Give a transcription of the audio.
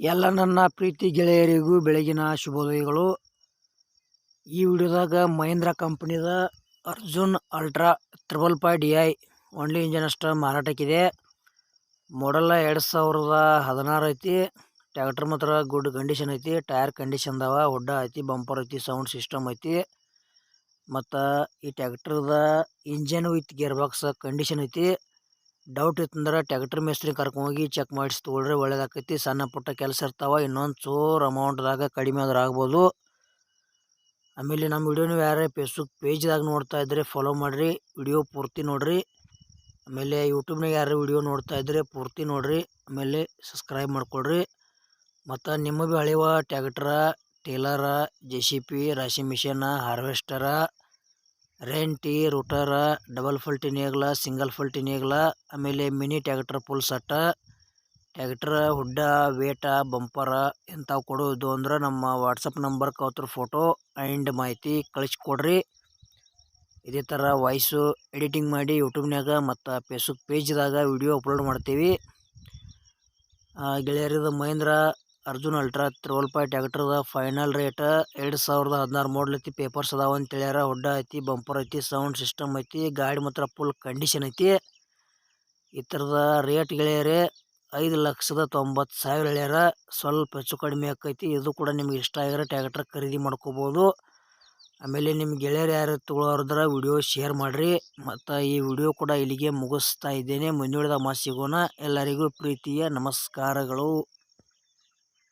ಎಲ್ಲ ನನ್ನ ಪ್ರೀತಿ ಗೆಳೆಯರಿಗೂ ಬೆಳಗಿನ ಶುಭೋದಯಗಳು. ಈ ವಿಡಿಯೋದಾಗ Mahindra ಕಂಪ್ನಿದ Arjun ultra triple five D I only engine ಅಷ್ಟು ಮಾರಾಟಕ್ಕಿದೆ. ಮಾಡಲ್ಲ ಎರಡು ಸಾವಿರದ ಹದಿನಾರು ಐತಿ. ಟ್ಯಾಕ್ಟರ್ ಮಾತ್ರ ಗುಡ್ ಕಂಡೀಷನ್ ಐತಿ. ಟೈರ್ ಕಂಡೀಷನ್ ಅದಾವ ಹುಡ್ಡ ಐತಿ ಬಂಪರ್ ಐತಿ ಸೌಂಡ್ ಸಿಸ್ಟಮ್ ಐತಿ. ಮತ್ತು ಈ ಟ್ಯಾಕ್ಟ್ರದ engine with gear box condition ಐತಿ. ಡೌಟ್ ಇತ್ತಂದ್ರೆ ಟ್ಯಾಕ್ಟರ್ ಮೇಸ್ತ್ರಿ ಕರ್ಕೊಂಡೋಗಿ ಚೆಕ್ ಮಾಡಿಸಿ ತೊಗೊಳ್ರೆ, ಒಳ್ಳೇದಾಕೈತಿ, ಸಣ್ಣ ಪುಟ್ಟ ಕೆಲಸ ಇರ್ತಾವ, ಇನ್ನೊಂದು ಚೂರು ಅಮೌಂಟ್ದಾಗ ಕಡಿಮೆ ಆದ್ರೆ ಆಗ್ಬೋದು. ಆಮೇಲೆ ನಮ್ಮ ವಿಡಿಯೋ ನೀವು ಯಾರೇ ಫೇಸ್ಬುಕ್ ಪೇಜ್ದಾಗ ನೋಡ್ತಾ ಇದ್ದರೆ ಫಾಲೋ ಮಾಡಿರಿ ವಿಡಿಯೋ ಪೂರ್ತಿ ನೋಡಿರಿ. ಆಮೇಲೆ ಯೂಟ್ಯೂಬ್ನಾಗ ಯಾರು ವಿಡಿಯೋ ನೋಡ್ತಾ ಇದ್ದರೆ ಪೂರ್ತಿ ನೋಡಿರಿ, ಆಮೇಲೆ ಸಬ್ಸ್ಕ್ರೈಬ್ ಮಾಡ್ಕೊಳ್ರಿ. ಮತ್ತು ನಿಮ್ಮ ಭೀ ಹಳೆಯ tractor trailer J C B ರಾಶಿ ಮಿಷನ್, ಹಾರ್ವೆಸ್ಟರ ರೆಂಟಿ ರೂಟರ ಡಬಲ್ ಫಲ್ಟಿ ನೇಗ್ಲ ಸಿಂಗಲ್ ಫಲ್ಟಿ ನೇಗ್ಲ ಆಮೇಲೆ ಮಿನಿ ಟ್ಯಾಕ್ಟ್ರ್ ಫುಲ್ ಸಟ್ಟ ಟ್ಯಾಕ್ಟ್ರ ಹುಡ್ಡ ವೇಟ ಬಂಪರ ಇಂಥವು ಕೊಡೋದು ಅಂದ್ರೆ ನಮ್ಮ ವಾಟ್ಸಪ್ ನಂಬರ್ ಕೌತ್ರ ಫೋಟೋ ಆ್ಯಂಡ್ ಮಾಹಿತಿ ಕಳಿಸ್ಕೊಡ್ರಿ. ಇದೇ ಥರ ವಾಯ್ಸು ಎಡಿಟಿಂಗ್ ಮಾಡಿ ಯೂಟ್ಯೂಬ್ನಾಗ ಮತ್ತು ಫೇಸ್ಬುಕ್ ಪೇಜ್ದಾಗ ವಿಡಿಯೋ ಅಪ್ಲೋಡ್ ಮಾಡ್ತೀವಿ. ಗೆಳೆಯರಿದ ಮಹೇಂದ್ರ ಅರ್ಜುನ್ ಅಲ್ಟ್ರಾ ತ್ರೋಲ್ ಫೈ ಟ್ಯಾಕ್ಟ್ರದ ಫೈನಲ್ ರೇಟ್ ಎರಡು ಸಾವಿರದ ಹದಿನಾರು ಮಾಡಲ್ ಐತಿ ಪೇಪರ್ಸ್ ಅದಾವ ಅಂತ ಹೇಳ್ಯಾರ. ಹುಡ್ಡ ಐತಿ, ಬಂಪರ್ ಐತಿ, ಸೌಂಡ್ ಸಿಸ್ಟಮ್ ಐತಿ, ಗಾಡಿ ಮಾತ್ರ ಫುಲ್ ಕಂಡೀಷನ್ ಐತಿ. ಈ ಥರದ ರೇಟ್ ಗೆಳೆಯರೇ, ಐದು ಲಕ್ಷದ ತೊಂಬತ್ತು ಸಾವಿರ ಹೇಳ್ಯಾರ. ಸ್ವಲ್ಪ ಹೆಚ್ಚು ಕಡಿಮೆ ಆಕೈತಿ. ಇದು ಕೂಡ ನಿಮ್ಗೆ ಇಷ್ಟ ಆಗಿರೋ ಟ್ಯಾಕ್ಟ್ರ್ ಖರೀದಿ ಮಾಡ್ಕೋಬೋದು. ಆಮೇಲೆ ನಿಮ್ಮ ಗೆಳೆಯರು ಯಾರು ತೊಗೊಳೋರ್ದ್ರೆ ವಿಡಿಯೋ ಶೇರ್ ಮಾಡಿರಿ. ಮತ್ತು ಈ ವಿಡಿಯೋ ಕೂಡ ಇಲ್ಲಿಗೆ ಮುಗಿಸ್ತಾ ಇದ್ದೇನೆ. ಮುಂದುಳಿದ ಮಾತು ಸಿಗೋಣ. ಎಲ್ಲರಿಗೂ ಪ್ರೀತಿಯ ನಮಸ್ಕಾರಗಳು.